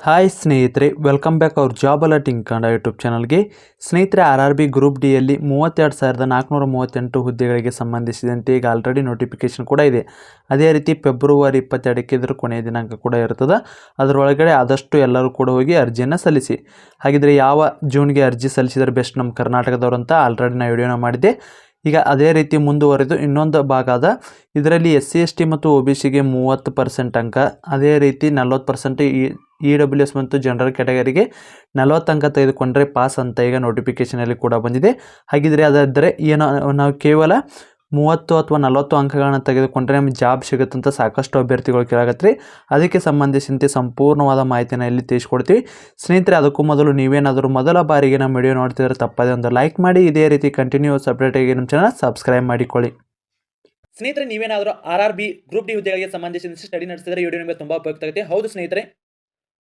Hi ಸ್ನೇಹಿತರೆ welcome back ಅವ್ರ job alerting Kannada YouTube ಚಾನಲ್ಗೆ ಸ್ನೇಹಿತರೆ ಆರ್ ಆರ್ ಬಿ ಗ್ರೂಪ್ ಡಿಯಲ್ಲಿ ಮೂವತ್ತೆರಡು ಸಾವಿರದ ನಾಲ್ಕುನೂರ ಮೂವತ್ತೆಂಟು ಹುದ್ದೆಗಳಿಗೆ ಸಂಬಂಧಿಸಿದಂತೆ ಈಗ ಆಲ್ರೆಡಿ ನೋಟಿಫಿಕೇಶನ್ ಕೂಡ ಇದೆ. ಅದೇ ರೀತಿ ಫೆಬ್ರವರಿ ಇಪ್ಪತ್ತೆರಡಕ್ಕೆ ಇದರ ಕೊನೆಯ ದಿನಾಂಕ ಕೂಡ ಇರ್ತದೆ. ಅದರೊಳಗಡೆ ಆದಷ್ಟು ಎಲ್ಲರೂ ಕೂಡ ಹೋಗಿ ಅರ್ಜಿಯನ್ನು ಸಲ್ಲಿಸಿ. ಹಾಗಿದ್ರೆ ಯಾವ ಜೂನ್ಗೆ ಅರ್ಜಿ ಸಲ್ಲಿಸಿದರೆ ಬೆಸ್ಟ್ ನಮ್ಮ ಕರ್ನಾಟಕದವರು ಅಂತ ಆಲ್ರೆಡಿ ನಾನು ವಿಡಿಯೋನ ಮಾಡಿದ್ದೆ. ಈಗ ಅದೇ ರೀತಿ ಮುಂದುವರೆದು ಇನ್ನೊಂದು ಭಾಗ ಅದ. ಇದರಲ್ಲಿ ಎಸ್ ಸಿ, ಎಸ್ ಟಿ ಮತ್ತು ಒ ಬಿ ಸಿಗೆ ಮೂವತ್ತು ಪರ್ಸೆಂಟ್ ಅಂಕ, ಅದೇ ರೀತಿ ನಲ್ವತ್ತು percent E E W S ಮತ್ತು ಜನರಲ್ ಕ್ಯಾಟಗರಿಗೆ ನಲವತ್ತು ಅಂಕ ತೆಗೆದುಕೊಂಡರೆ ಪಾಸ್ ಅಂತ ಈಗ ನೋಟಿಫಿಕೇಷನಲ್ಲಿ ಕೂಡ ಬಂದಿದೆ. ಹಾಗಿದ್ರೆ ಅದಾದರೆ ಏನೋ, ನಾವು ಕೇವಲ ಮೂವತ್ತು ಅಥವಾ ನಲವತ್ತು ಅಂಕಗಳನ್ನು ತೆಗೆದುಕೊಂಡ್ರೆ ನಮಗೆ ಜಾಬ್ ಸಿಗುತ್ತಂತ ಸಾಕಷ್ಟು ಅಭ್ಯರ್ಥಿಗಳು ಕೇಳಾಗತ್ತೆ ಅದಕ್ಕೆ ಸಂಬಂಧಿಸಿದಂತೆ ಸಂಪೂರ್ಣವಾದ ಮಾಹಿತಿನ ಇಲ್ಲಿ ತಿಳಿಸ್ಕೊಡ್ತೀವಿ. ಸ್ನೇಹಿತರೆ, ಅದಕ್ಕೂ ಮೊದಲು ನೀವೇನಾದರೂ ಮೊದಲ ಬಾರಿಗೆ ನಮ್ಮ ವಿಡಿಯೋ ನೋಡ್ತಿದ್ರೆ ತಪ್ಪದೇ ಒಂದು ಲೈಕ್ ಮಾಡಿ. ಇದೇ ರೀತಿ ಕಂಟಿನ್ಯೂಸ್ ಅಪ್ಡೇಟಾಗಿ ನಮ್ಮ ಚಾನಲ್ ಸಬ್ಸ್ಕ್ರೈಬ್ ಮಾಡಿಕೊಳ್ಳಿ. ಸ್ನೇಹಿತರೆ, ನೀವೇನಾದರೂ R R B group D ಹುದ್ದೆಗಳಿಗೆ ಸಂಬಂಧಿಸಿದಂತೆ ಸ್ಟಡಿ ನಡೆಸಿದರೆ ವಿಡಿಯೋ ನಿಮಗೆ ತುಂಬ ಉಪಯುಕ್ತ ಆಗುತ್ತೆ. ಹೌದು ಸ್ನೇಹಿತರೆ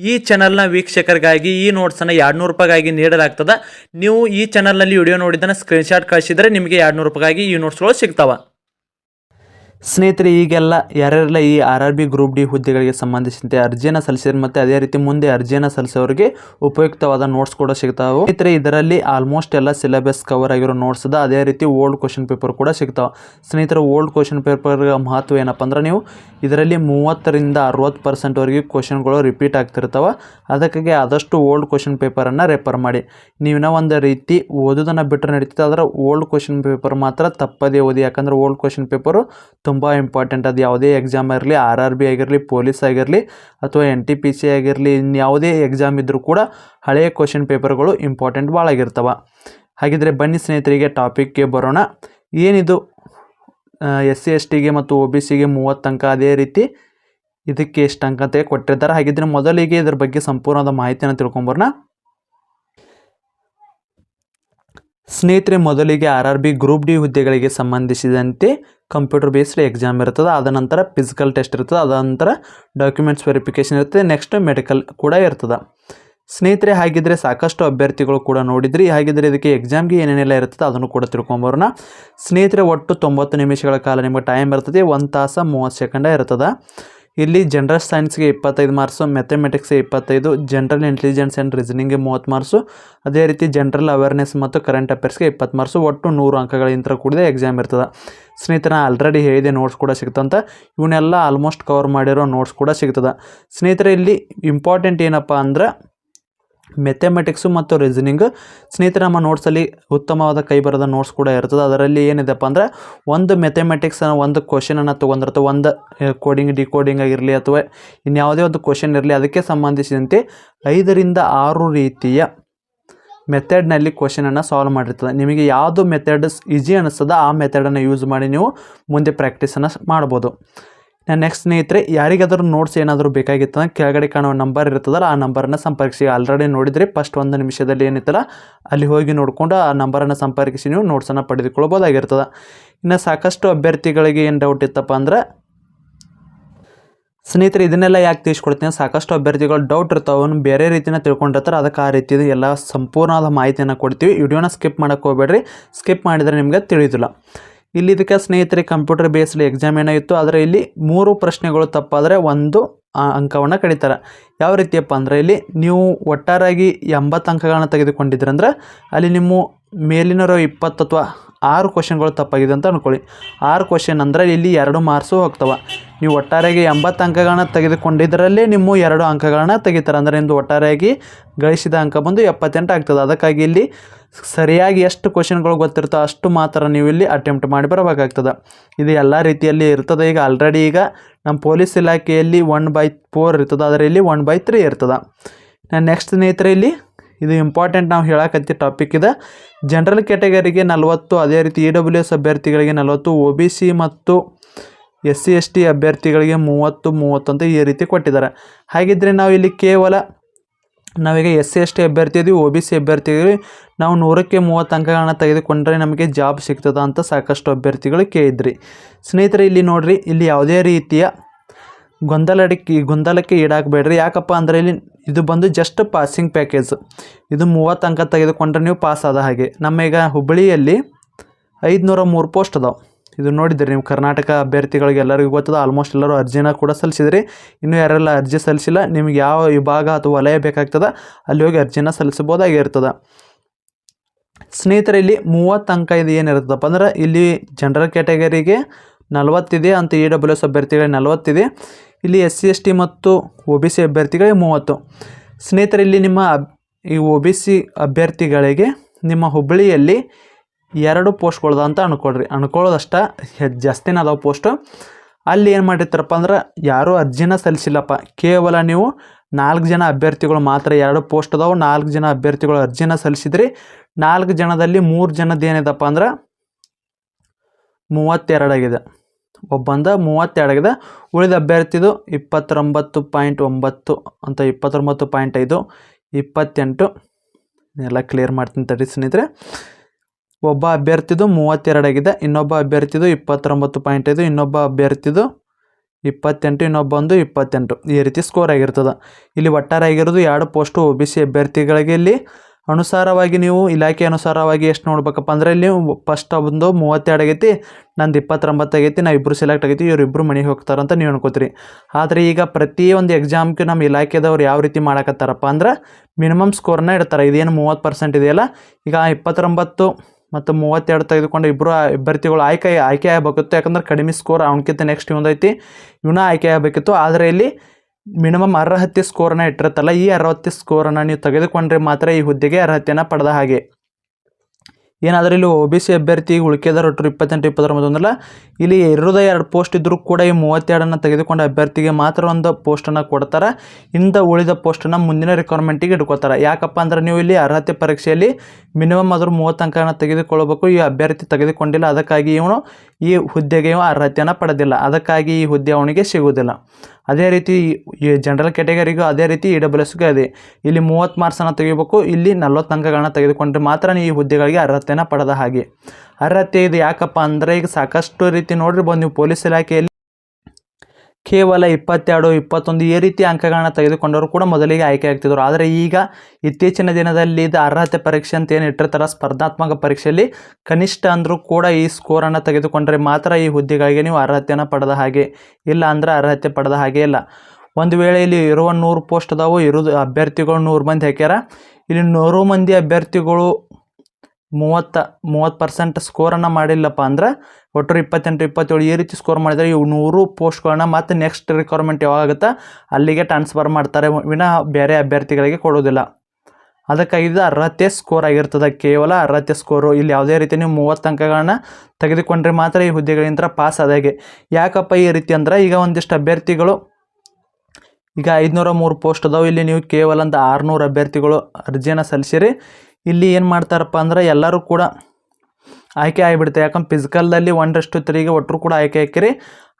ಈ ಚಾನಲ್ನ ವೀಕ್ಷಕರಿಗಾಗಿ ಈ ನೋಟ್ಸನ್ನು ಎರಡುನೂರು ರೂಪಾಯಿಗಾಗಿ ನೀಡಲಾಗ್ತದೆ. ನೀವು ಈ ಚಾನಲ್ನಲ್ಲಿ ವಿಡಿಯೋ ನೋಡಿದ್ದನ್ನು ಸ್ಕ್ರೀನ್ಶಾಟ್ ಕಳಿಸಿದರೆ ನಿಮಗೆ ಎರಡುನೂರು ರೂಪಾಯಿಗಾಗಿ ಈ ನೋಟ್ಸ್ಗಳು ಸಿಗ್ತಾವೆ. ಸ್ನೇಹಿತರೆ, ಈಗೆಲ್ಲ ಯಾರ್ಯಾರೆಲ್ಲ ಈ R R B group D ಹುದ್ದೆಗಳಿಗೆ ಸಂಬಂಧಿಸಿದಂತೆ ಅರ್ಜಿಯನ್ನು ಸಲ್ಲಿಸಿದ್ರು ಮತ್ತು ಅದೇ ರೀತಿ ಮುಂದೆ ಅರ್ಜಿಯನ್ನು ಸಲ್ಲಿಸೋರಿಗೆ ಉಪಯುಕ್ತವಾದ ನೋಟ್ಸ್ ಕೂಡ ಸಿಗ್ತಾವೆ. ಸ್ನೇಹಿತರೆ, ಇದರಲ್ಲಿ ಆಲ್ಮೋಸ್ಟ್ ಎಲ್ಲ ಸಿಲೆಬಸ್ ಕವರ್ ಆಗಿರೋ ನೋಟ್ಸ್ ಅದ ಅದೇ ರೀತಿ ಓಲ್ಡ್ ಕ್ವಶನ್ ಪೇಪರ್ ಕೂಡ ಸಿಗ್ತಾವೆ. ಸ್ನೇಹಿತರೆ ಓಲ್ಡ್ ಕ್ವಶನ್ ಪೇಪರ್ ಮಹತ್ವ ಏನಪ್ಪ ಅಂದ್ರೆ ನೀವು ಇದರಲ್ಲಿ ಮೂವತ್ತರಿಂದ ಅರವತ್ತು ಪರ್ಸೆಂಟ್ವರೆಗೆ ಕ್ವಶನ್ಗಳು ರಿಪೀಟ್ ಆಗ್ತಿರ್ತಾವೆ. ಅದಕ್ಕಾಗಿ ಆದಷ್ಟು ಓಲ್ಡ್ ಕ್ವಶನ್ ಪೇಪರನ್ನು ರೆಫರ್ ಮಾಡಿ. ನೀವಿನ ಒಂದು ರೀತಿ ಓದೋದನ್ನು ಬಿಟ್ಟರೆ ನಡೀತದೆ, ಆದರೆ ಓಲ್ಡ್ ಕ್ವಶನ್ ಪೇಪರ್ ಮಾತ್ರ ತಪ್ಪದೇ ಓದಿ. ಯಾಕಂದ್ರೆ ಓಲ್ಡ್ ಕ್ವಶನ್ ಪೇಪರು ತುಂಬ ಇಂಪಾರ್ಟೆಂಟ್ ಅದು ಯಾವುದೇ ಎಕ್ಸಾಮ್ ಇರಲಿ ಆರ್ ಆರ್ ಬಿ ಆಗಿರಲಿ ಪೊಲೀಸ್ ಆಗಿರಲಿ, ಅಥವಾ ಎನ್ ಟಿ ಪಿ ಸಿ ಆಗಿರಲಿ ಇನ್ಯಾವುದೇ ಎಕ್ಸಾಮ್ ಇದ್ದರೂ ಕೂಡ ಹಳೆಯ ಕ್ವಶನ್ ಪೇಪರ್ಗಳು ಇಂಪಾರ್ಟೆಂಟ್ ಭಾಳ ಆಗಿರ್ತವೆ. ಹಾಗಿದ್ರೆ ಬನ್ನಿ ಸ್ನೇಹಿತರಿಗೆ ಟಾಪಿಕ್ಗೆ ಬರೋಣ. ಏನಿದು? ಎಸ್ ಸಿ ಎಸ್ ಟಿಗೆ ಮತ್ತು ಒ ಬಿ ಸಿಗೆ ಮೂವತ್ತು ಅಂಕ ಅದೇ ರೀತಿ ಇದಕ್ಕೆ ಎಷ್ಟು ಅಂಕ ಅಂತ ಕೊಟ್ಟಿರ್ತಾರೆ. ಹಾಗಿದ್ರೆ ಮೊದಲಿಗೆ ಇದ್ರ ಬಗ್ಗೆ ಸಂಪೂರ್ಣವಾದ ಮಾಹಿತಿಯನ್ನು ತಿಳ್ಕೊಂಬರೋಣ ಸ್ನೇಹಿತರೆ, ಮೊದಲಿಗೆ R R B group D ಹುದ್ದೆಗಳಿಗೆ ಸಂಬಂಧಿಸಿದಂತೆ ಕಂಪ್ಯೂಟರ್ ಬೇಸ್ಡ್ ಎಕ್ಸಾಮ್ ಇರ್ತದೆ, ಅದ ನಂತರ ಫಿಸಿಕಲ್ ಟೆಸ್ಟ್ ಇರ್ತದೆ, ಅದ ನಂತರ ಡಾಕ್ಯುಮೆಂಟ್ಸ್ ವೆರಿಫಿಕೇಷನ್ ಇರ್ತದೆ ನೆಕ್ಸ್ಟ್ ಮೆಡಿಕಲ್ ಕೂಡ ಇರ್ತದೆ. ಸ್ನೇಹಿತರೆ, ಹಾಗಿದ್ರೆ ಸಾಕಷ್ಟು ಅಭ್ಯರ್ಥಿಗಳು ಕೂಡ ನೋಡಿದ್ರಿ, ಹಾಗಿದ್ರೆ ಇದಕ್ಕೆ ಎಕ್ಸಾಮ್ಗೆ ಏನೇನೆಲ್ಲ ಇರ್ತದೆ ಅದನ್ನು ಕೂಡ ತಿಳ್ಕೊಂಬರೋಣ. ಸ್ನೇಹಿತರೆ, ಒಟ್ಟು ತೊಂಬತ್ತು ನಿಮಿಷಗಳ ಕಾಲ ನಿಮಗೆ ಟೈಮ್ ಇರ್ತದೆ, ಒಂದು ತಾಸ ಮೂವತ್ತು ಸೆಕೆಂಡ ಇರ್ತದೆ. ಇಲ್ಲಿ ಜನರಲ್ ಸೈನ್ಸ್ಗೆ ಇಪ್ಪತ್ತೈದು ಮಾರ್ಕ್ಸು ಮ್ಯಾಥಮೆಟಿಕ್ಸ್ಗೆ ಇಪ್ಪತ್ತೈದು ಜನರಲ್ ಇಂಟೆಲಿಜೆನ್ಸ್ ಆ್ಯಂಡ್ ರೀಸನಿಂಗ್ಗೆ ಮೂವತ್ತು ಮಾರ್ಕ್ಸು ಅದೇ ರೀತಿ ಜನರಲ್ ಅವೇರ್ನೆಸ್ ಮತ್ತು ಕರೆಂಟ್ ಅಫೇರ್ಸ್ಗೆ ಇಪ್ಪತ್ತು ಮಾರ್ಕ್ಸು ಒಟ್ಟು ನೂರು ಅಂಕಗಳಿಂದ ಕೂಡಿದೆ ಎಕ್ಸಾಮ್ ಇರ್ತದೆ. ಸ್ನೇಹಿತರ ಆಲ್ರೆಡಿ ಹೇಳಿದೆ ನೋಟ್ಸ್ ಕೂಡ ಸಿಗ್ತಂತ ಇವನ್ನೆಲ್ಲ ಆಲ್ಮೋಸ್ಟ್ ಕವರ್ ಮಾಡಿರೋ ನೋಟ್ಸ್ ಕೂಡ ಸಿಗ್ತದೆ. ಸ್ನೇಹಿತರೆ, ಇಲ್ಲಿ ಇಂಪಾರ್ಟೆಂಟ್ ಏನಪ್ಪ ಅಂದ್ರೆ ಮೆಥಮೆಟಿಕ್ಸು ಮತ್ತು ರೀಸನಿಂಗ್ ಸ್ನೇಹಿತರೆ ನಮ್ಮ ನೋಟ್ಸಲ್ಲಿ ಉತ್ತಮವಾದ ಕೈ ಬರದ ನೋಟ್ಸ್ ಕೂಡ ಇರ್ತದೆ. ಅದರಲ್ಲಿ ಏನಿದೆಪ್ಪ ಅಂದ್ರೆ, ಒಂದು ಮೆಥಮೆಟಿಕ್ಸ್ ಒಂದು ಕ್ವಶನನ್ನು ತೊಗೊಂಡಿರ್ತವೆ ಒಂದು ಕೋಡಿಂಗ್ ಡಿಕೋಡಿಂಗ್ ಆಗಿರಲಿ ಅಥವಾ ಇನ್ಯಾವುದೇ ಒಂದು ಕ್ವಶನ್ ಇರಲಿ, ಅದಕ್ಕೆ ಸಂಬಂಧಿಸಿದಂತೆ ಐದರಿಂದ ಆರು ರೀತಿಯ ಮೆಥಡ್ನಲ್ಲಿ ಕ್ವಶನನ್ನು ಸಾಲ್ವ್ ಮಾಡಿರ್ತದೆ. ನಿಮಗೆ ಯಾವುದು ಮೆಥಡ್ಸ್ ಈಸಿ ಅನ್ನಿಸ್ತದ ಆ ಮೆಥಡನ್ನು ಯೂಸ್ ಮಾಡಿ ನೀವು ಮುಂದೆ ಪ್ರಾಕ್ಟೀಸನ್ನು ಮಾಡ್ಬೋದು. ನಾನು ನೆಕ್ಸ್ಟ್ ಸ್ನೇಹಿತರೆ, ಯಾರಿಗಾದರೂ ನೋಟ್ಸ್ ಏನಾದರೂ ಬೇಕಾಗಿತ್ತು ಅಂದರೆ ಕೆಳಗಡೆ ಕಾಣುವ ನಂಬರ್ ಇರ್ತದಲ್ಲ ಆ ನಂಬರನ್ನು ಸಂಪರ್ಕಿಸಿ. ಆಲ್ರೆಡಿ ನೋಡಿದರೆ ಫಸ್ಟ್ ಒಂದು ನಿಮಿಷದಲ್ಲಿ ಏನಿತ್ತಲ್ಲ, ಅಲ್ಲಿ ಹೋಗಿ ನೋಡಿಕೊಂಡು ಆ ನಂಬರನ್ನು ಸಂಪರ್ಕಿಸಿ ನೀವು ನೋಟ್ಸನ್ನು ಪಡೆದುಕೊಳ್ಬೋದಾಗಿರ್ತದೆ ಇನ್ನು ಸಾಕಷ್ಟು ಅಭ್ಯರ್ಥಿಗಳಿಗೆ ಏನು ಡೌಟ್ ಇತ್ತಪ್ಪ ಅಂದ್ರೆ, ಸ್ನೇಹಿತರೆ, ಇದನ್ನೆಲ್ಲ ಯಾಕೆ ತಿಳಿಸ್ಕೊಡ್ತೀನಿ? ಸಾಕಷ್ಟು ಅಭ್ಯರ್ಥಿಗಳು ಡೌಟ್ ಇರ್ತಾವೆ, ಅವನು ಬೇರೆ ರೀತಿನ ತಿಳ್ಕೊಂಡಿರ್ತಾರೆ, ಅದಕ್ಕೆ ಆ ರೀತಿ ಎಲ್ಲ ಸಂಪೂರ್ಣವಾದ ಮಾಹಿತಿಯನ್ನು ಕೊಡ್ತೀವಿ. ವಿಡಿಯೋನ ಸ್ಕಿಪ್ ಮಾಡೋಕ್ಕೆ ಹೋಗ್ಬೇಡ್ರಿ. ಸ್ಕಿಪ್ ಮಾಡಿದರೆ ನಿಮಗೆ ತಿಳಿಯೋದಿಲ್ಲ ಇಲ್ಲಿ ಇದಕ್ಕೆ ಸ್ನೇಹಿತರೆ ಕಂಪ್ಯೂಟರ್ ಬೇಸ್ಡ್ ಎಕ್ಸಾಮ್ ಏನಾಗಿತ್ತು ಆದರೆ ಇಲ್ಲಿ ಮೂರು ಪ್ರಶ್ನೆಗಳು ತಪ್ಪಾದರೆ ಒಂದು ಅಂಕವನ್ನು ಕಡಿತಾರೆ. ಯಾವ ರೀತಿಯಪ್ಪ ಅಂದರೆ ಇಲ್ಲಿ ನೀವು ಒಟ್ಟಾರಾಗಿ ಎಂಬತ್ತು ಅಂಕಗಳನ್ನ ತೆಗೆದುಕೊಂಡಿದ್ರಂದ್ರೆ ಅಲ್ಲಿ ನಿಮ್ಮ ಮೇಲಿನರೋ ಇಪ್ಪತ್ತು ಅಥವಾ ಆರು ಕ್ವಶನ್ಗಳು ತಪ್ಪಾಗಿದೆ ಅಂತ ಅಂದ್ಕೊಳ್ಳಿ ಆರು ಕ್ವಶನ್ ಅಂದರೆ ಇಲ್ಲಿ ಎರಡು ಮಾರ್ಕ್ಸು ಹೋಗ್ತವೆ. ನೀವು ಒಟ್ಟಾರೆಯಾಗಿ ಎಂಬತ್ತು ಅಂಕಗಳನ್ನ ತೆಗೆದುಕೊಂಡಿದ್ದರಲ್ಲೇ ನಿಮ್ಮ ಎರಡು ಅಂಕಗಳನ್ನ ತೆಗಿತಾರೆ. ಅಂದರೆ ನಿಮ್ಮದು ಒಟ್ಟಾರೆಯಾಗಿ ಗಳಿಸಿದ ಅಂಕ ಬಂದು ಎಪ್ಪತ್ತೆಂಟು ಆಗ್ತದೆ. ಅದಕ್ಕಾಗಿ ಇಲ್ಲಿ ಸರಿಯಾಗಿ ಎಷ್ಟು ಕ್ವಶನ್ಗಳು ಗೊತ್ತಿರ್ತೋ ಅಷ್ಟು ಮಾತ್ರ ನೀವು ಇಲ್ಲಿ ಅಟೆಂಪ್ಟ್ ಮಾಡಿ ಬರಬೇಕಾಗ್ತದೆ. ಇದು ಎಲ್ಲ ರೀತಿಯಲ್ಲಿ ಇರ್ತದೆ. ಈಗ ಆಲ್ರೆಡಿ ಈಗ ನಮ್ಮ ಪೊಲೀಸ್ ಇಲಾಖೆಯಲ್ಲಿ ಒನ್ ಬೈ ಫೋರ್ ಇರ್ತದೆ. ಅದರಲ್ಲಿ ಒನ್ ಬೈ ತ್ರೀ ಇರ್ತದೆ. ನಾನು ನೆಕ್ಸ್ಟ್ ಸ್ನೇಹಿತರೆ ಇಲ್ಲಿ ಇದು ಇಂಪಾರ್ಟೆಂಟ್ ನಾವು ಹೇಳಕತ್ತಿ ಟಾಪಿಕ್ ಇದೆ. ಜನರಲ್ ಕ್ಯಾಟಗರಿಗೆ ನಲವತ್ತು, ಅದೇ ರೀತಿ ಇ ಡಬ್ಲ್ಯೂ ಎಸ್ ಅಭ್ಯರ್ಥಿಗಳಿಗೆ ನಲವತ್ತು ಒ ಬಿ ಸಿ ಮತ್ತು ಎಸ್ ಸಿ ಎಸ್ ಟಿ ಅಭ್ಯರ್ಥಿಗಳಿಗೆ ಮೂವತ್ತು ಮೂವತ್ತು ಅಂತ ಈ ರೀತಿ ಕೊಟ್ಟಿದ್ದಾರೆ. ಹಾಗಿದ್ದರೆ ನಾವು ಇಲ್ಲಿ ಕೇವಲ ನಾವೀಗ ಎಸ್ ಸಿ ಎಸ್ ಟಿ ಅಭ್ಯರ್ಥಿ ಇದೀವಿ ಒ ಬಿ ಸಿ ಅಭ್ಯರ್ಥಿ ಇದೀವಿ ನಾವು ನೂರಕ್ಕೆ ಮೂವತ್ತು ಅಂಕಗಳನ್ನ ತೆಗೆದುಕೊಂಡ್ರೆ ನಮಗೆ ಜಾಬ್ ಸಿಗ್ತದ ಅಂತ ಸಾಕಷ್ಟು ಅಭ್ಯರ್ಥಿಗಳು ಕೇಳಿದ್ರಿ. ಸ್ನೇಹಿತರೆ, ಇಲ್ಲಿ ನೋಡ್ರಿ, ಇಲ್ಲಿ ಯಾವುದೇ ರೀತಿಯ ಗೊಂದಲಕ್ಕೆ ಗೊಂದಲಕ್ಕೆ ಈಡಾಗಬೇಡ್ರಿ. ಯಾಕಪ್ಪ ಅಂದರೆ ಇಲ್ಲಿ ಇದು ಬಂದು ಜಸ್ಟ್ ಪಾಸಿಂಗ್ ಪ್ಯಾಕೇಜ್ ಇದು ಮೂವತ್ತು ಅಂಕ ತೆಗೆದುಕೊಂಡ್ರೆ ನೀವು ಪಾಸ್ ಆದ ಹಾಗೆ. ನಮ್ಮ ಈಗ ಹುಬ್ಬಳ್ಳಿಯಲ್ಲಿ ಐದುನೂರ ಮೂರು ಪೋಸ್ಟ್ ಅದಾವೆ. ಇದು ನೋಡಿದ್ರಿ, ನೀವು ಕರ್ನಾಟಕ ಅಭ್ಯರ್ಥಿಗಳಿಗೆ ಎಲ್ಲರಿಗೂ ಗೊತ್ತದ ಆಲ್ಮೋಸ್ಟ್ ಎಲ್ಲರೂ ಅರ್ಜಿನ ಕೂಡ ಸಲ್ಲಿಸಿದ್ರಿ. ಇನ್ನೂ ಯಾರೆಲ್ಲ ಅರ್ಜಿ ಸಲ್ಲಿಸಿಲ್ಲ, ನಿಮ್ಗೆ ಯಾವ ವಿಭಾಗ ಅಥವಾ ವಲಯ ಬೇಕಾಗ್ತದ, ಅಲ್ಲಿ ಹೋಗಿ ಅರ್ಜಿನ ಸಲ್ಲಿಸಬಹುದಾಗಿರ್ತದೆ. ಸ್ನೇಹಿತರೆ, ಇಲ್ಲಿ ಮೂವತ್ತು ಅಂಕ ಇದು ಏನಿರ್ತದಪ್ಪ ಅಂದ್ರೆ, ಇಲ್ಲಿ ಜನರಲ್ ಕ್ಯಾಟಗರಿಗೆ ನಲವತ್ತಿದೆ ಅಂತ ಇ ಡಬ್ಲ್ಯೂ ಎಸ್ ಅಭ್ಯರ್ಥಿಗಳಿಗೆ ನಲವತ್ತಿದೆ, ಇಲ್ಲಿ ಎಸ್ ಸಿ ಎಸ್ ಟಿ ಮತ್ತು ಒ ಬಿ ಸಿ ಅಭ್ಯರ್ಥಿಗಳಿಗೆ ಮೂವತ್ತು. ಸ್ನೇಹಿತರೆ, ಇಲ್ಲಿ ನಿಮ್ಮ ಈ ಒ ಬಿ ಸಿ ಅಭ್ಯರ್ಥಿಗಳಿಗೆ ನಿಮ್ಮ ಹುಬ್ಬಳ್ಳಿಯಲ್ಲಿ ಎರಡು ಪೋಸ್ಟ್ಗಳದ ಅಂತ ಅನ್ಕೊಳ್ರಿ. ಅನ್ಕೊಳ್ಳೋದಷ್ಟ ಹೆಚ್ಚು ಜಾಸ್ತಿನ ಅದಾವ ಪೋಸ್ಟು. ಅಲ್ಲಿ ಏನು ಮಾಡಿರ್ತಾರಪ್ಪ ಅಂದ್ರೆ ಯಾರೂ ಅರ್ಜಿನ ಸಲ್ಲಿಸಿಲ್ಲಪ್ಪ. ಕೇವಲ ನೀವು ನಾಲ್ಕು ಜನ ಅಭ್ಯರ್ಥಿಗಳು ಮಾತ್ರ ಎರಡು ಪೋಸ್ಟ್ ಅದಾವೆ, ನಾಲ್ಕು ಜನ ಅಭ್ಯರ್ಥಿಗಳು ಅರ್ಜಿನ ಸಲ್ಲಿಸಿದ್ರಿ. ನಾಲ್ಕು ಜನದಲ್ಲಿ ಮೂರು ಜನದ ಏನಿದಪ್ಪ ಅಂದ್ರೆ ಮೂವತ್ತೆರಡಾಗಿದೆ ಒಬ್ಬಂದ ಮೂವತ್ತೆರಡಾಗಿದೆ ಉಳಿದ ಅಭ್ಯರ್ಥಿದು ಇಪ್ಪತ್ತೊಂಬತ್ತು ಪಾಯಿಂಟ್ ಒಂಬತ್ತು ಅಂತ ಇಪ್ಪತ್ತೊಂಬತ್ತು ಪಾಯಿಂಟ್ ಐದು, ಇಪ್ಪತ್ತೆಂಟು. ಎಲ್ಲ ಕ್ಲಿಯರ್ ಮಾಡ್ತೀನಿ ತಡಿ ಸ್ನೇಹಿತರೆ. ಒಬ್ಬ ಅಭ್ಯರ್ಥಿದು ಮೂವತ್ತೆರಡಾಗಿದೆ, ಇನ್ನೊಬ್ಬ ಅಭ್ಯರ್ಥಿದು ಇಪ್ಪತ್ತೊಂಬತ್ತು ಪಾಯಿಂಟ್ ಐದು, ಇನ್ನೊಬ್ಬ ಅಭ್ಯರ್ಥಿದು ಇಪ್ಪತ್ತೆಂಟು, ಇನ್ನೊಬ್ಬಂದು ಇಪ್ಪತ್ತೆಂಟು. ಈ ರೀತಿ ಸ್ಕೋರ್ ಆಗಿರ್ತದೆ. ಇಲ್ಲಿ ಒಟ್ಟಾರೆ ಆಗಿರೋದು ಎರಡು ಪೋಸ್ಟು ಒ ಬಿ ಸಿ ಅಭ್ಯರ್ಥಿಗಳಿಗೆ ಇಲ್ಲಿ ಅನುಸಾರವಾಗಿ ನೀವು ಇಲಾಖೆ ಅನುಸಾರವಾಗಿ ಎಷ್ಟು ನೋಡ್ಬೇಕಪ್ಪ ಅಂದರೆ ಇಲ್ಲಿ ಫಸ್ಟ್ ಒಂದು ಮೂವತ್ತೆರಡು ಆಗೈತಿ, ನಂದು ಇಪ್ಪತ್ತೊಂಬತ್ತು ಆಗೈತಿ ನಾವು ಇಬ್ಬರು ಸೆಲೆಕ್ಟ್ ಆಗೈತಿ ಇವರಿಬ್ಬರು ಮನೆಗೆ ಹೋಗ್ತಾರಂತ ನೀವು ಅನ್ಕೋತೀರಿ. ಆದರೆ ಈಗ ಪ್ರತಿಯೊಂದು ಎಕ್ಸಾಮ್ಗೆ ನಮ್ಮ ಇಲಾಖೆದವ್ರು ಯಾವ ರೀತಿ ಮಾಡಕತ್ತಾರಪ್ಪ ಅಂದ್ರೆ ಮಿನಿಮಮ್ ಸ್ಕೋರ್ನ ಇಡ್ತಾರೆ. ಇದೇನು ಮೂವತ್ತು ಪರ್ಸೆಂಟ್ ಇದೆಯಲ್ಲ, ಈಗ ಇಪ್ಪತ್ತೊಂಬತ್ತು ಮತ್ತು ಮೂವತ್ತೆರಡು ತೆಗೆದುಕೊಂಡು ಇಬ್ಬರು ಅಭ್ಯರ್ಥಿಗಳು ಆಯ್ಕೆ ಆಯ್ಕೆ ಆಗಬೇಕಿತ್ತು. ಯಾಕಂದ್ರೆ ಕಡಿಮೆ ಸ್ಕೋರ್ ಅವನಕ್ಕಿಂತ ನೆಕ್ಸ್ಟ್ ಇವನೈತಿ ಇವನ ಆಯ್ಕೆ ಆಗಬೇಕಿತ್ತು. ಆದರೆ ಇಲ್ಲಿ ಮಿನಿಮಮ್ ಅರ್ಹತೆ ಸ್ಕೋರನ್ನ ಇಟ್ಟಿರುತ್ತಲ್ಲ, ಈ ಅರ್ಹತೆ ಸ್ಕೋರನ್ನು ನೀವು ತೆಗೆದುಕೊಂಡ್ರೆ ಮಾತ್ರ ಈ ಹುದ್ದೆಗೆ ಅರ್ಹತೆಯನ್ನು ಪಡೆದ ಹಾಗೆ. ಏನಾದರೂ ಇಲ್ಲಿ ಒ ಬಿ ಸಿ ಅಭ್ಯರ್ಥಿ ಉಳಿಕೆದಾರ ಒಟ್ಟು ಇಪ್ಪತ್ತೆಂಟು, ಇಪ್ಪತ್ತೊಂಬತ್ತು ಒಂದಲ್ಲ ಇಲ್ಲಿ ಇರೋದ ಎರಡು ಪೋಸ್ಟ್ ಇದ್ದರೂ ಕೂಡ ಈ ಮೂವತ್ತೆರಡನ್ನು ತೆಗೆದುಕೊಂಡ ಅಭ್ಯರ್ಥಿಗೆ ಮಾತ್ರ ಒಂದು ಪೋಸ್ಟನ್ನು ಕೊಡ್ತಾರೆ. ಇಂದ ಉಳಿದ ಪೋಸ್ಟನ್ನು ಮುಂದಿನ ರಿಕ್ವೈರ್ಮೆಂಟಿಗೆ ಇಟ್ಕೋತಾರೆ ಯಾಕಪ್ಪ ಅಂದ್ರೆ ನೀವು ಇಲ್ಲಿ ಅರ್ಹತೆ ಪರೀಕ್ಷೆಯಲ್ಲಿ ಮಿನಿಮಮ್ ಆದರೂ ಮೂವತ್ತು ಅಂಕಗಳನ್ನು ತೆಗೆದುಕೊಳ್ಳಬೇಕು. ಈ ಅಭ್ಯರ್ಥಿ ತೆಗೆದುಕೊಂಡಿಲ್ಲ. ಅದಕ್ಕಾಗಿ ಇವನು ಈ ಹುದ್ದೆಗೆ ಅರ್ಹತೆಯನ್ನು ಪಡೆದಿಲ್ಲ. ಅದಕ್ಕಾಗಿ ಈ ಹುದ್ದೆ ಅವನಿಗೆ ಸಿಗುವುದಿಲ್ಲ. ಅದೇ ರೀತಿ ಈ ಜನರಲ್ ಕ್ಯಾಟಗರಿಗೂ ಅದೇ ರೀತಿ ಇ ಡಬ್ಲ್ಯೂ ಎಸ್ಗೂ ಅದೇ. ಇಲ್ಲಿ ಮೂವತ್ತು ಮಾರ್ಕ್ಸನ್ನು ತೆಗಿಬೇಕು, ಇಲ್ಲಿ ನಲ್ವತ್ತು ಅಂಕಗಳನ್ನು ತೆಗೆದುಕೊಂಡ್ರೆ ಮಾತ್ರ ಈ ಹುದ್ದೆಗಳಿಗೆ ಅರ್ಹತೆಯನ್ನು ಪಡೆದ ಹಾಗೆ. ಅರ್ಹತೆ ಇದು ಯಾಕಪ್ಪ ಅಂದರೆ ಈಗ ಸಾಕಷ್ಟು ರೀತಿ ನೋಡಿರ್ಬೋದು ನೀವು ಪೊಲೀಸ್ ಇಲಾಖೆಯಲ್ಲಿ ಕೇವಲ ಇಪ್ಪತ್ತೆರಡು, ಇಪ್ಪತ್ತೊಂದು ಈ ರೀತಿ ಅಂಕಗಳನ್ನು ತೆಗೆದುಕೊಂಡವರು ಕೂಡ ಮೊದಲಿಗೆ ಆಯ್ಕೆ ಆಗ್ತಿದ್ರು. ಆದರೆ ಈಗ ಇತ್ತೀಚಿನ ದಿನದಲ್ಲಿ ಇದು ಅರ್ಹತೆ ಪರೀಕ್ಷೆ ಅಂತ ಏನು ಇಟ್ಟಿರ್ತಾರೆ, ಸ್ಪರ್ಧಾತ್ಮಕ ಪರೀಕ್ಷೆಯಲ್ಲಿ ಕನಿಷ್ಠ ಅಂದರೂ ಕೂಡ ಈ ಸ್ಕೋರನ್ನು ತೆಗೆದುಕೊಂಡರೆ ಮಾತ್ರ ಈ ಹುದ್ದೆಗಾಗಿ ನೀವು ಅರ್ಹತೆಯನ್ನು ಪಡೆದ ಹಾಗೆ ಇಲ್ಲ ಅಂದರೆ ಅರ್ಹತೆ ಪಡೆದ ಹಾಗೆ ಇಲ್ಲ. ಒಂದು ವೇಳೆ ಇಲ್ಲಿ ಇರುವ ನೂರು ಪೋಸ್ಟ್ ಅದಾವು ಇರೋದು ಅಭ್ಯರ್ಥಿಗಳು ನೂರು ಮಂದಿ ಹಾಕ್ಯಾರ. ಇಲ್ಲಿ ನೂರು ಮಂದಿ ಅಭ್ಯರ್ಥಿಗಳು ಮೂವತ್ತ, ಮೂವತ್ತು ಪರ್ಸೆಂಟ್ ಸ್ಕೋರನ್ನು ಮಾಡಿಲ್ಲಪ್ಪ ಅಂದ್ರೆ ಒಟ್ಟು ಇಪ್ಪತ್ತೆಂಟು, ಇಪ್ಪತ್ತೇಳು ಈ ರೀತಿ ಸ್ಕೋರ್ ಮಾಡಿದರೆ ಇವು ನೂರು ಪೋಸ್ಟ್ಗಳನ್ನ ಮತ್ತು ನೆಕ್ಸ್ಟ್ ರಿಕ್ವೈರ್ಮೆಂಟ್ ಯಾವಾಗುತ್ತೆ ಅಲ್ಲಿಗೆ ಟ್ರಾನ್ಸ್ಫರ್ ಮಾಡ್ತಾರೆ. ವಿನಃ ಬೇರೆ ಅಭ್ಯರ್ಥಿಗಳಿಗೆ ಕೊಡೋದಿಲ್ಲ ಅದಕ್ಕಾಗಿ ಇದು ಅರ್ಹತೆ ಸ್ಕೋರ್ ಆಗಿರ್ತದೆ. ಕೇವಲ ಅರ್ಹತೆ ಸ್ಕೋರು ಇಲ್ಲಿ ಯಾವುದೇ ರೀತಿ ನೀವು ಮೂವತ್ತು ಅಂಕಗಳನ್ನ ತೆಗೆದುಕೊಂಡ್ರೆ ಮಾತ್ರ ಈ ಹುದ್ದೆಗಳಿಂದ ಪಾಸ್ ಆದಾಗೆ. ಯಾಕಪ್ಪ ಈ ರೀತಿ ಅಂದ್ರೆ ಈಗ ಒಂದಿಷ್ಟು ಅಭ್ಯರ್ಥಿಗಳು ಈಗ ಐದುನೂರ ಮೂರು ಪೋಸ್ಟ್ ಅದಾವೆ. ಇಲ್ಲಿ ನೀವು ಕೇವಲ ಒಂದು ಆರುನೂರು ಅಭ್ಯರ್ಥಿಗಳು ಅರ್ಜಿಯನ್ನು ಸಲ್ಲಿಸಿರಿ. ಇಲ್ಲಿ ಏನು ಮಾಡ್ತಾರಪ್ಪ ಅಂದ್ರೆ ಎಲ್ಲರೂ ಕೂಡ ಆಯ್ಕೆ ಆಗಿಬಿಡುತ್ತೆ. ಯಾಕಂದ್ರೆ ಫಿಸಿಕಲ್ದಲ್ಲಿ ಒಂದಷ್ಟು ತ್ರೀಗೆ ಒಟ್ಟರು ಕೂಡ ಆಯ್ಕೆ ಹಾಕಿರಿ.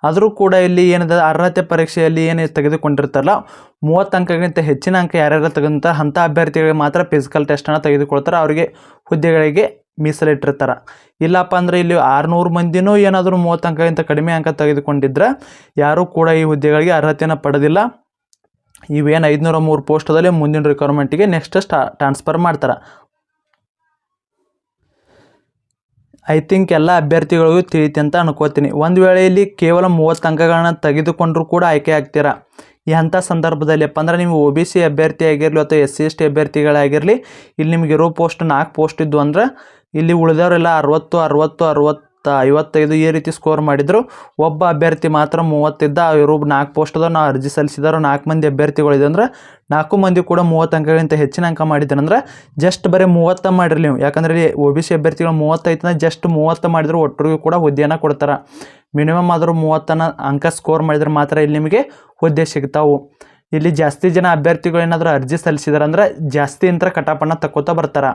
ಆದರೂ ಕೂಡ ಇಲ್ಲಿ ಏನಿದೆ, ಅರ್ಹತೆ ಪರೀಕ್ಷೆಯಲ್ಲಿ ಏನು ತೆಗೆದುಕೊಂಡಿರ್ತಾರಲ್ಲ, ಮೂವತ್ತು ಅಂಕಕ್ಕಿಂತ ಹೆಚ್ಚಿನ ಅಂಕ ಯಾರ್ಯಾರು ತೆಗೆದಂಥ ಅಂಥ ಅಭ್ಯರ್ಥಿಗಳಿಗೆ ಮಾತ್ರ ಫಿಸಿಕಲ್ ಟೆಸ್ಟನ್ನು ತೆಗೆದುಕೊಳ್ತಾರೆ. ಅವರಿಗೆ ಹುದ್ದೆಗಳಿಗೆ ಮೀಸಲಿಟ್ಟಿರ್ತಾರೆ. ಇಲ್ಲಪ್ಪ ಅಂದರೆ ಇಲ್ಲಿ ಆರುನೂರು ಮಂದಿನೂ ಏನಾದರೂ ಮೂವತ್ತು ಅಂಕಕ್ಕಿಂತ ಕಡಿಮೆ ಅಂಕ ತೆಗೆದುಕೊಂಡಿದ್ರೆ ಯಾರೂ ಕೂಡ ಈ ಹುದ್ದೆಗಳಿಗೆ ಅರ್ಹತೆಯನ್ನು ಪಡೆದಿಲ್ಲ. ಇವೇನು ಐದುನೂರ ಮೂರು ಪೋಸ್ಟದಲ್ಲಿ ಮುಂದಿನ ರಿಕ್ವೈರ್ಮೆಂಟಿಗೆ ನೆಕ್ಸ್ಟ್ ಸ್ಟಾ ಟ್ರಾನ್ಸ್ಫರ್ ಮಾಡ್ತಾರೆ. ಐ ಥಿಂಕ್ ಎಲ್ಲ ಅಭ್ಯರ್ಥಿಗಳಿಗೂ ತಿಳಿತಿ ಅಂತ ಅನ್ಕೋತೀನಿ. ಒಂದು ವೇಳೆ ಇಲ್ಲಿ ಕೇವಲ ಮೂವತ್ತು ಅಂಕಗಳನ್ನ ತೆಗೆದುಕೊಂಡ್ರೂ ಕೂಡ ಆಯ್ಕೆ ಆಗ್ತೀರಾ? ಎಂಥ ಸಂದರ್ಭದಲ್ಲಿ ಅಪ್ಪ ಅಂದ್ರೆ ನೀವು ಒ ಬಿ ಸಿ ಅಭ್ಯರ್ಥಿ ಆಗಿರಲಿ ಅಥವಾ ಎಸ್ ಸಿ ಎಸ್ ಟಿ ಅಭ್ಯರ್ಥಿಗಳಾಗಿರಲಿ, ಇಲ್ಲಿ ನಿಮ್ಗೆ ಇರೋ ಪೋಸ್ಟ್ ನಾಲ್ಕು ಪೋಸ್ಟ್ ಇದ್ದು ಅಂದ್ರೆ ಇಲ್ಲಿ ಉಳಿದವರೆಲ್ಲ ಅರವತ್ತು ಅರವತ್ತು, ಅರವತ್ತ ನಲವತ್ತು ಐವತ್ತೈದು ಈ ರೀತಿ ಸ್ಕೋರ್ ಮಾಡಿದ್ರು. ಒಬ್ಬ ಅಭ್ಯರ್ಥಿ ಮಾತ್ರ ಮೂವತ್ತಿದ್ದ ಇವರು ನಾಲ್ಕು ಪೋಸ್ಟ್ ನಾವು ಅರ್ಜಿ ಸಲ್ಲಿಸಿದಾರೋ. ನಾಲ್ಕು ಮಂದಿ ಅಭ್ಯರ್ಥಿಗಳಿದೆ ಅಂದರೆ ನಾಲ್ಕು ಮಂದಿ ಕೂಡ ಮೂವತ್ತು ಅಂಕಗಳಿಂತ ಹೆಚ್ಚಿನ ಅಂಕ ಮಾಡಿದ್ದಾರೆ. ಅಂದ್ರೆ ಜಸ್ಟ್ ಬರೀ ಮೂವತ್ತ ಮಾಡಿರಲಿ ನೀವು. ಯಾಕಂದ್ರೆ ಇಲ್ಲಿ ಒ ಬಿ ಸಿ ಅಭ್ಯರ್ಥಿಗಳು ಮೂವತ್ತೈತನ ಜಸ್ಟ್ ಮೂವತ್ತು ಮಾಡಿದ್ರು ಒಟ್ಟರಿಗೂ ಕೂಡ ಹುದ್ದೆಯನ್ನು ಕೊಡ್ತಾರೆ. ಮಿನಿಮಮ್ ಆದರೂ ಮೂವತ್ತನ ಅಂಕ ಸ್ಕೋರ್ ಮಾಡಿದ್ರೆ ಮಾತ್ರ ಇಲ್ಲಿ ನಿಮಗೆ ಹುದ್ದೆ ಸಿಗ್ತಾವೆ. ಇಲ್ಲಿ ಜಾಸ್ತಿ ಜನ ಅಭ್ಯರ್ಥಿಗಳು ಏನಾದರೂ ಅರ್ಜಿ ಸಲ್ಲಿಸಿದಾರೆ ಅಂದರೆ ಜಾಸ್ತಿ ಅಂತ ಕಟಾಪನ್ನು ತಕ್ಕೋತಾ ಬರ್ತಾರೆ.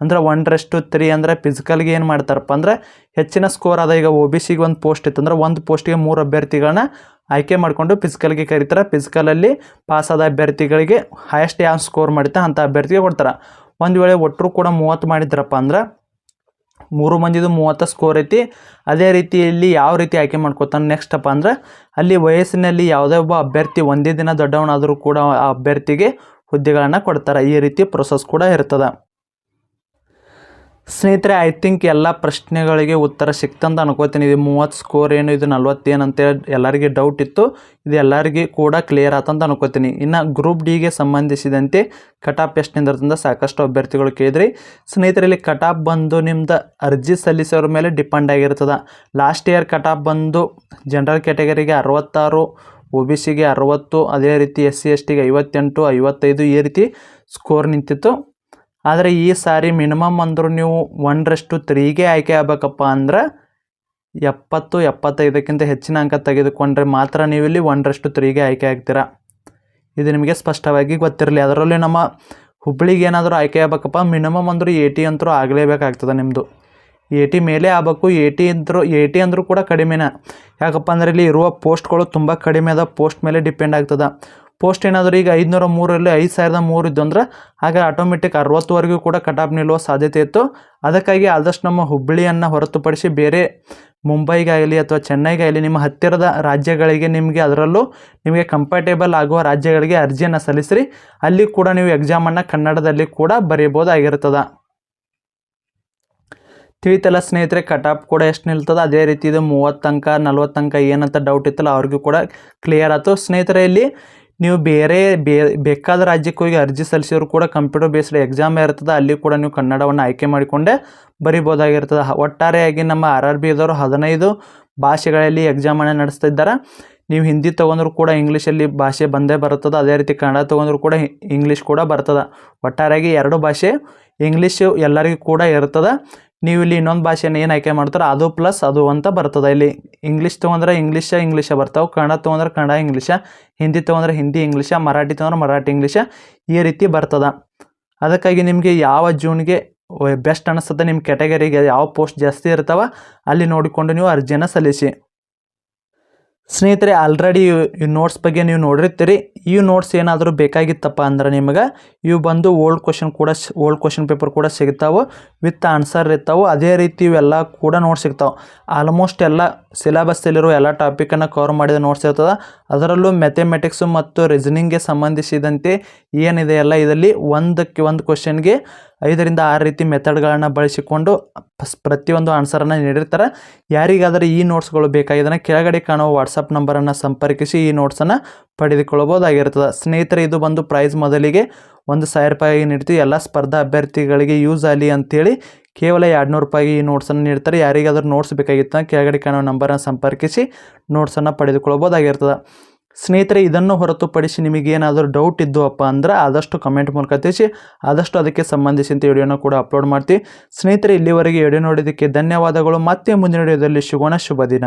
ಅಂದ್ರೆ ಒನ್ ರೆಸ್ಟು ತ್ರೀ ಅಂದರೆ ಫಿಸಿಕಲ್ಗೆ ಏನು ಮಾಡ್ತಾರಪ್ಪ ಅಂದ್ರೆ ಹೆಚ್ಚಿನ ಸ್ಕೋರ್ ಅದ ಈಗ ಒ ಬಿ ಸಿಗೆ ಒಂದು ಪೋಸ್ಟ್ ಇತ್ತು. ಅಂದರೆ ಒಂದು ಪೋಸ್ಟಿಗೆ ಮೂರು ಅಭ್ಯರ್ಥಿಗಳನ್ನ ಆಯ್ಕೆ ಮಾಡಿಕೊಂಡು ಫಿಸಿಕಲ್ಗೆ ಕರೀತಾರೆ. ಫಿಸಿಕಲಲ್ಲಿ ಆದ ಅಭ್ಯರ್ಥಿಗಳಿಗೆ ಹೈಯೆಸ್ಟ್ ಯಾವ ಸ್ಕೋರ್ ಮಾಡುತ್ತೆ ಅಂಥ ಅಭ್ಯರ್ಥಿಗೆ ಕೊಡ್ತಾರೆ. ಒಂದು ವೇಳೆ ಒಟ್ಟರು ಕೂಡ ಮೂವತ್ತು ಮಾಡಿದ್ರಪ್ಪ ಅಂದ್ರೆ ಮೂರು ಮಂದಿದು ಮೂವತ್ತು ಸ್ಕೋರ್ ಐತಿ. ಅದೇ ರೀತಿಯಲ್ಲಿ ಯಾವ ರೀತಿ ಆಯ್ಕೆ ಮಾಡ್ಕೊತಾನೆ ಅಪ್ಪ ಅಂದ್ರೆ ಅಲ್ಲಿ ವಯಸ್ಸಿನಲ್ಲಿ ಯಾವುದೇ ಒಬ್ಬ ಅಭ್ಯರ್ಥಿ ಒಂದೇ ದಿನ ದೊಡ್ಡವನಾದರೂ ಕೂಡ ಆ ಅಭ್ಯರ್ಥಿಗೆ ಹುದ್ದೆಗಳನ್ನು ಕೊಡ್ತಾರೆ. ಈ ರೀತಿ ಪ್ರೊಸೆಸ್ ಕೂಡ ಇರ್ತದೆ. ಸ್ನೇಹಿತರೆ ಐ ಥಿಂಕ್ ಎಲ್ಲ ಪ್ರಶ್ನೆಗಳಿಗೆ ಉತ್ತರ ಸಿಕ್ತಂತ ಅನ್ಕೋತೀನಿ. ಇದು ಮೂವತ್ತು ಸ್ಕೋರ್ ಏನು, ಇದು ನಲ್ವತ್ತೇನು ಅಂತೇಳಿ ಎಲ್ಲರಿಗೆ ಡೌಟ್ ಇತ್ತು. ಇದು ಎಲ್ಲರಿಗೆ ಕೂಡ ಕ್ಲಿಯರ್ ಆತಂತ ಅನ್ಕೋತೀನಿ. ಇನ್ನು ಗ್ರೂಪ್ ಡಿಗೆ ಸಂಬಂಧಿಸಿದಂತೆ ಕಟಾಪ್ ಎಷ್ಟು ನಿಂದಿರ್ತಂದ ಸಾಕಷ್ಟು ಅಭ್ಯರ್ಥಿಗಳು ಕೇಳಿದ್ರಿ. ಸ್ನೇಹಿತರಲ್ಲಿ ಕಟಾಪ್ ಬಂದು ನಿಮ್ದು ಅರ್ಜಿ ಸಲ್ಲಿಸೋರ ಮೇಲೆ ಡಿಪೆಂಡ್ ಆಗಿರ್ತದೆ. ಲಾಸ್ಟ್ ಇಯರ್ ಕಟಾಪ್ ಬಂದು ಜನರಲ್ ಕ್ಯಾಟಗರಿಗೆ ಅರವತ್ತಾರು ಒ ಬಿ ಸಿಗೆ ಅರವತ್ತು, ಅದೇ ರೀತಿ ಎಸ್ ಸಿ ಎಸ್ ಟಿಗೆ ಐವತ್ತೆಂಟು, ಐವತ್ತೈದು, ಈ ರೀತಿ ಸ್ಕೋರ್ ನಿಂತಿತ್ತು. ಆದರೆ ಈ ಸಾರಿ ಮಿನಿಮಮ್ ಅಂದರೂ ನೀವು ಒಂದರಷ್ಟು ತ್ರೀಗೆ ಆಯ್ಕೆ ಆಗ್ಬೇಕಪ್ಪ ಅಂದ್ರೆ ಎಪ್ಪತ್ತು, ಎಪ್ಪತ್ತೈದಕ್ಕಿಂತ ಹೆಚ್ಚಿನ ಅಂಕ ತೆಗೆದುಕೊಂಡ್ರೆ ಮಾತ್ರ ನೀವು ಇಲ್ಲಿ ಒನ್ರಷ್ಟು ತ್ರೀಗೆ ಆಯ್ಕೆ ಆಗ್ತೀರಾ? ಇದು ನಿಮಗೆ ಸ್ಪಷ್ಟವಾಗಿ ಗೊತ್ತಿರಲಿ. ಅದರಲ್ಲಿ ನಮ್ಮ ಹುಬ್ಳಿಗೆ ಏನಾದರೂ ಆಯ್ಕೆ ಆಗ್ಬೇಕಪ್ಪ, ಮಿನಿಮಮ್ ಅಂದರೂ ಏಯ್ಟಿ ಅಂತರೂ ಆಗಲೇಬೇಕಾಗ್ತದೆ ನಿಮ್ಮದು ಏಯ್ಟಿ ಮೇಲೆ ಆಗಬೇಕು, ಏಯ್ಟಿ ಅಂದರೂ ಟಿ ಅಂದರೂ ಕೂಡ ಕಡಿಮೆನೇ. ಯಾಕಪ್ಪ ಅಂದ್ರೆ ಇಲ್ಲಿ ಇರುವ ಪೋಸ್ಟ್ಗಳು ತುಂಬ ಕಡಿಮೆ ಅದ, ಪೋಸ್ಟ್ ಮೇಲೆ ಡಿಪೆಂಡ್ ಆಗ್ತದೆ. ಪೋಸ್ಟ್ ಏನಾದರೂ ಈಗ ಐದುನೂರ ಮೂರರಲ್ಲಿ ಐದು ಸಾವಿರದ ಮೂರು ಇದ್ದು ಅಂದರೆ ಆಗ ಆಟೋಮೆಟಿಕ್ ಅರವತ್ತುವರೆಗೂ ಕೂಡ ಕಟಾಪ್ ನಿಲ್ಲುವ ಸಾಧ್ಯತೆ ಇತ್ತು. ಅದಕ್ಕಾಗಿ ಆದಷ್ಟು ನಮ್ಮ ಹುಬ್ಬಳ್ಳಿಯನ್ನು ಹೊರತುಪಡಿಸಿ ಬೇರೆ ಮುಂಬೈಗಾಗಲಿ ಅಥವಾ ಚೆನ್ನೈಗಾಗಲಿ ನಿಮ್ಮ ಹತ್ತಿರದ ರಾಜ್ಯಗಳಿಗೆ ನಿಮಗೆ ಅದರಲ್ಲೂ ನಿಮಗೆ ಕಂಫರ್ಟೇಬಲ್ ಆಗುವ ರಾಜ್ಯಗಳಿಗೆ ಅರ್ಜಿಯನ್ನು ಸಲ್ಲಿಸಿರಿ. ಅಲ್ಲಿ ಕೂಡ ನೀವು ಎಕ್ಸಾಮನ್ನು ಕನ್ನಡದಲ್ಲಿ ಕೂಡ ಬರೆಯಬಹುದಾಗಿರ್ತದೆ ತಿಳಿತಲ್ಲ ಸ್ನೇಹಿತರೆ, ಕಟಾಪ್ ಕೂಡ ಎಷ್ಟು ನಿಲ್ತದೆ? ಅದೇ ರೀತಿ ಇದು ಮೂವತ್ತು ಅಂಕ ನಲ್ವತ್ತು ಅಂಕ ಏನಂತ ಡೌಟ್ ಇತ್ತಲ್ಲ, ಅವ್ರಿಗೂ ಕೂಡ ಕ್ಲಿಯರ್ ಆಯ್ತು. ಸ್ನೇಹಿತರೆ, ಇಲ್ಲಿ ನೀವು ಬೇರೆ ಬೇ, ಬೇಕಾದ ರಾಜ್ಯಕ್ಕೆ ಹೋಗಿ ಅರ್ಜಿ ಸಲ್ಲಿಸಿದ್ರು ಕೂಡ ಕಂಪ್ಯೂಟರ್ ಬೇಸ್ಡ್ ಎಕ್ಸಾಮ್ ಇರ್ತದೆ, ಅಲ್ಲಿ ಕೂಡ ನೀವು ಕನ್ನಡವನ್ನು ಆಯ್ಕೆ ಮಾಡಿಕೊಂಡೇ ಬರಿಬೋದಾಗಿರ್ತದೆ. ಒಟ್ಟಾರೆಯಾಗಿ ನಮ್ಮ ಆರ್ ಆರ್ ಬಿ ಇದ್ದವರು ಹದಿನೈದು ಭಾಷೆಗಳಲ್ಲಿ ಎಕ್ಸಾಮನ್ನು ನಡೆಸ್ತಾ ಇದ್ದಾರೆ. ನೀವು ಹಿಂದಿ ತೊಗೊಂಡ್ರು ಕೂಡ ಇಂಗ್ಲೀಷಲ್ಲಿ ಭಾಷೆ ಬಂದೇ ಬರ್ತದೆ ಅದೇ ರೀತಿ ಕನ್ನಡ ತೊಗೊಂಡ್ರು ಕೂಡ ಇಂಗ್ಲೀಷ್ ಕೂಡ ಬರ್ತದೆ. ಒಟ್ಟಾರೆಯಾಗಿ ಎರಡು ಭಾಷೆ ಇಂಗ್ಲೀಷು ಎಲ್ಲರಿಗೂ ಕೂಡ ಇರ್ತದೆ. ನೀವು ಇಲ್ಲಿ ಇನ್ನೊಂದು ಭಾಷೆನ ಏನು ಆಯ್ಕೆ ಮಾಡ್ತಾರೆ ಅದು ಪ್ಲಸ್ ಅದು ಅಂತ ಬರ್ತದೆ. ಇಲ್ಲಿ ಇಂಗ್ಲೀಷ್ ತೊಗೊಂಡ್ರೆ ಇಂಗ್ಲೀಷ ಇಂಗ್ಲೀಷ ಬರ್ತಾವೆ. ಕನ್ನಡ ತೊಗೊಂಡ್ರೆ ಕನ್ನಡ ಇಂಗ್ಲೀಷ ಹಿಂದಿ ತೊಗೊಂಡ್ರೆ ಹಿಂದಿ ಇಂಗ್ಲೀಷ ಮರಾಠಿ ತೊಗೊಂಡ್ರೆ ಮರಾಠಿ ಇಂಗ್ಲೀಷ ಈ ರೀತಿ ಬರ್ತದೆ. ಅದಕ್ಕಾಗಿ ನಿಮಗೆ ಯಾವ ಜೂನ್ಗೆ ಬೆಸ್ಟ್ ಅನಿಸ್ತದೆ ನಿಮ್ಮ ಕ್ಯಾಟಗರಿಗೆ ಯಾವ ಪೋಸ್ಟ್ ಜಾಸ್ತಿ ಇರ್ತಾವ, ಅಲ್ಲಿ ನೋಡಿಕೊಂಡು ನೀವು ಅರ್ಜಿಯನ್ನು ಸಲ್ಲಿಸಿ. ಸ್ನೇಹಿತರೆ ಆಲ್ರೆಡಿ ಈ ನೋಟ್ಸ್ ಬಗ್ಗೆ ನೀವು ನೋಡಿರ್ತೀರಿ. ಈ ನೋಟ್ಸ್ ಏನಾದರೂ ಬೇಕಾಗಿತ್ತಪ್ಪ ಅಂದ್ರೆ ನಿಮಗೆ ಇವು ಬಂದು ಓಲ್ಡ್ ಕ್ವಶನ್ ಕೂಡ ಓಲ್ಡ್ ಕ್ವಶನ್ ಪೇಪರ್ ಕೂಡ ಸಿಗ್ತಾವೆ. ವಿತ್ ಆನ್ಸರ್ ಇರ್ತಾವೆ. ಅದೇ ರೀತಿ ಇವೆಲ್ಲ ಕೂಡ ನೋಟ್ಸ್ ಸಿಗ್ತಾವೆ. ಆಲ್ಮೋಸ್ಟ್ ಎಲ್ಲ ಸಿಲೆಬಸ್ಸಲ್ಲಿರೋ ಎಲ್ಲ ಟಾಪಿಕನ್ನು ಕವರ್ ಮಾಡಿದ ನೋಟ್ಸ್ ಇರ್ತದೆ. ಅದರಲ್ಲೂ ಮ್ಯಾಥಮೆಟಿಕ್ಸ್ ಮತ್ತು ರೀಸನಿಂಗ್ಗೆ ಸಂಬಂಧಿಸಿದಂತೆ ಏನಿದೆ ಎಲ್ಲ ಇದರಲ್ಲಿ ಒಂದಕ್ಕೆ ಒಂದು ಕ್ವಶನ್ಗೆ ಐದರಿಂದ ಆರು ರೀತಿ ಮೆಥಡ್ಗಳನ್ನು ಬಳಸಿಕೊಂಡು ಪ್ರತಿಯೊಂದು ಆನ್ಸರನ್ನು ನೀಡಿರ್ತಾರೆ. ಯಾರಿಗಾದರೂ ಈ ನೋಟ್ಸ್ಗಳು ಬೇಕಾಗಿದ್ದಾನೆ ಕೆಳಗಡೆ ಕಾಣುವ ವಾಟ್ಸಪ್ ನಂಬರನ್ನು ಸಂಪರ್ಕಿಸಿ ಈ ನೋಟ್ಸನ್ನು ಪಡೆದುಕೊಳ್ಳಬಹುದಾಗಿರ್ತದೆ. ಸ್ನೇಹಿತರೆ, ಇದು ಬಂದು ಪ್ರೈಸ್ ಮೊದಲಿಗೆ ಒಂದು ಸಾವಿರ ರೂಪಾಯಿ ನೀಡ್ತೀವಿ, ಎಲ್ಲ ಸ್ಪರ್ಧಾ ಅಭ್ಯರ್ಥಿಗಳಿಗೆ ಯೂಸ್ ಆಗಲಿ ಅಂತೇಳಿ ಕೇವಲ ಎರಡು ನೂರು ರೂಪಾಯಿ ಈ ನೋಟ್ಸನ್ನು ನೀಡ್ತಾರೆ. ಯಾರಿಗಾದರೂ ನೋಟ್ಸ್ ಬೇಕಾಗಿತ್ತು ಕೆಳಗಡೆ ಕಾಣೋ ನಂಬರನ್ನು ಸಂಪರ್ಕಿಸಿ ನೋಟ್ಸನ್ನು ಪಡೆದುಕೊಳ್ಬೋದಾಗಿರ್ತದೆ. ಸ್ನೇಹಿತರೆ, ಇದನ್ನು ಹೊರತುಪಡಿಸಿ ನಿಮಗೇನಾದರೂ ಡೌಟ್ ಇದ್ದುವಪ್ಪ ಅಂದ್ರೆ ಆದಷ್ಟು ಕಮೆಂಟ್ ಮೂಲಕ ತಿಳಿಸಿ, ಆದಷ್ಟು ಅದಕ್ಕೆ ಸಂಬಂಧಿಸಿದಂತೆ ವಿಡಿಯೋನ ಕೂಡ ಅಪ್ಲೋಡ್ ಮಾಡ್ತೀವಿ. ಸ್ನೇಹಿತರೆ, ಇಲ್ಲಿವರೆಗೆ ವಿಡಿಯೋ ನೋಡಿದ್ದಕ್ಕೆ ಧನ್ಯವಾದಗಳು. ಮತ್ತೆ ಮುಂದಿನ ವಿಡಿಯೋದಲ್ಲಿ ಶುಭನ ಶುಭ ದಿನ.